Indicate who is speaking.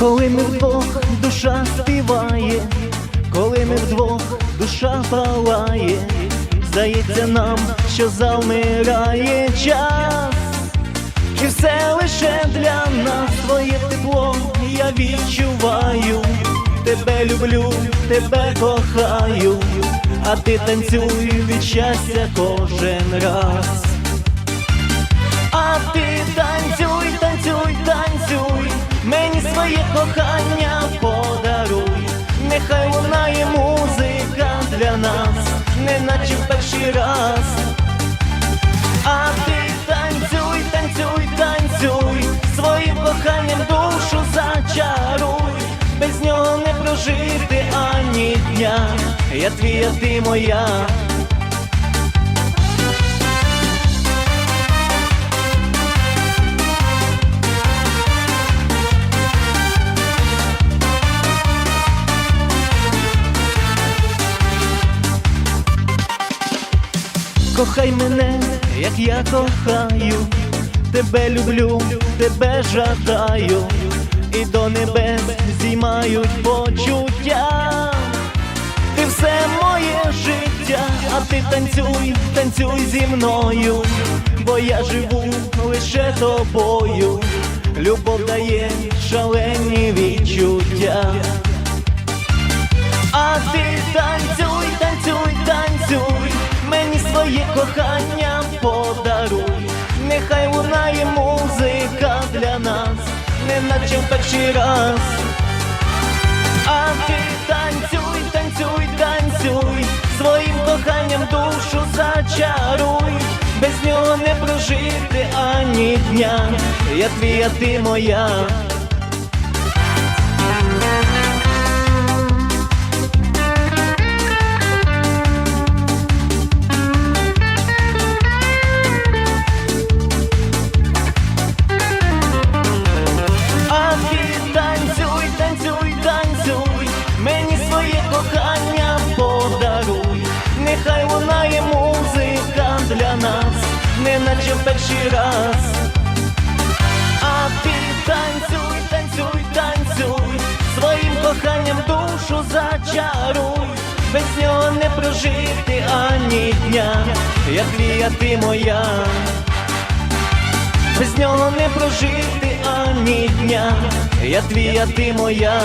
Speaker 1: Коли ми вдвох душа співає, коли ми вдвох душа палає, здається нам, що завмирає час, і все лише для нас твоє тепло, я відчуваю, тебе люблю, тебе кохаю, а ти танцюй від щастя кожен раз. А ти танцюй, танцюй, танцюй, кохання подаруй, нехай лунає музика для нас, неначе в перший раз. А ти танцюй, танцюй, танцюй, своїм коханням душу зачаруй, без нього не прожити ані дня, я твій, а ти моя. Кохай мене, як я кохаю, тебе люблю, тебе жадаю, і до небес зіймають почуття. Ти все моє життя, а ти танцюй, танцюй зі мною, бо я живу лише тобою. Любов дає шалені відчуття. А ти танцюй, неначе в перший раз. А ти танцюй, танцюй, танцюй, своїм коханням душу зачаруй, без нього не прожити ані дня, я твій, а ти моя. Раз. А ти танцюй, танцюй, танцюй, своїм коханням душу зачаруй, без нього не прожити ані дня, я твій, а ти моя. Без нього не прожити ані дня, я твій, а ти моя.